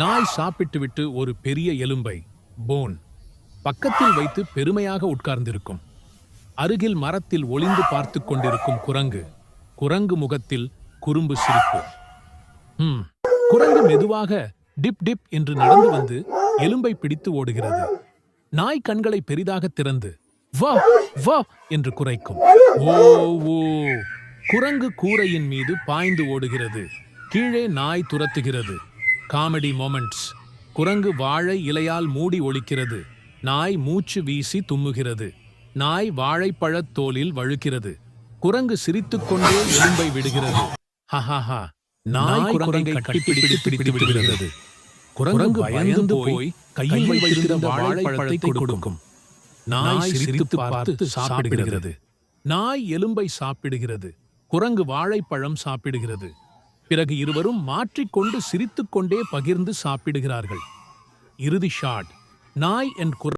நாய் சாப்பிட்டுவிட்டு ஒரு பெரிய எலும்பை போன் பக்கத்தில் வைத்து பெருமையாக உட்கார்ந்திருக்கும். அருகில் மரத்தில் ஒளிந்து பார்த்து கொண்டிருக்கும் குரங்கு குரங்கு முகத்தில் குறும்பு சிரிப்பு. ம் குரங்கு மெதுவாக டிப் டிப் என்று நடந்து வந்து எலும்பை பிடித்து ஓடுகிறது. நாய் கண்களை பெரிதாக திறந்து வா வா என்று குறைக்கும். ஓ ஓ குரங்கு கூரையின் மீது பாய்ந்து ஓடுகிறது. கீழே நாய் துரத்துகிறது. Comedy moments. குரங்கு வாழை இலையால் மூடி ஒலிக்கிறது நாய் மூச்சு வீசி தும்முகிறது. நாய் வாழைப்பழத் தோலில் வழுக்கிறது. குரங்கு சிரித்துக்கொண்டே எலும்பை விடுகிறது. ஹஹாஹா நாய் குரங்கை கட்டிப்பிடித்து பிடித்து விடுகிறது. குரங்கு பயந்து போய் கையில் வைத்திருந்த வாழைப்பழத்தை கொடுக்கும். நாய் சிரித்து பார்த்து சாப்பிடுகிறது. நாய் எலும்பை சாப்பிடுகிறது. குரங்கு வாழைப்பழம் சாப்பிடுகிறது. பிறகு இருவரும் மாற்றிக்கொண்டு சிரித்துக்கொண்டே பகிர்ந்து சாப்பிடுகிறார்கள். இறுதி ஷாட். நாய் என் குரல்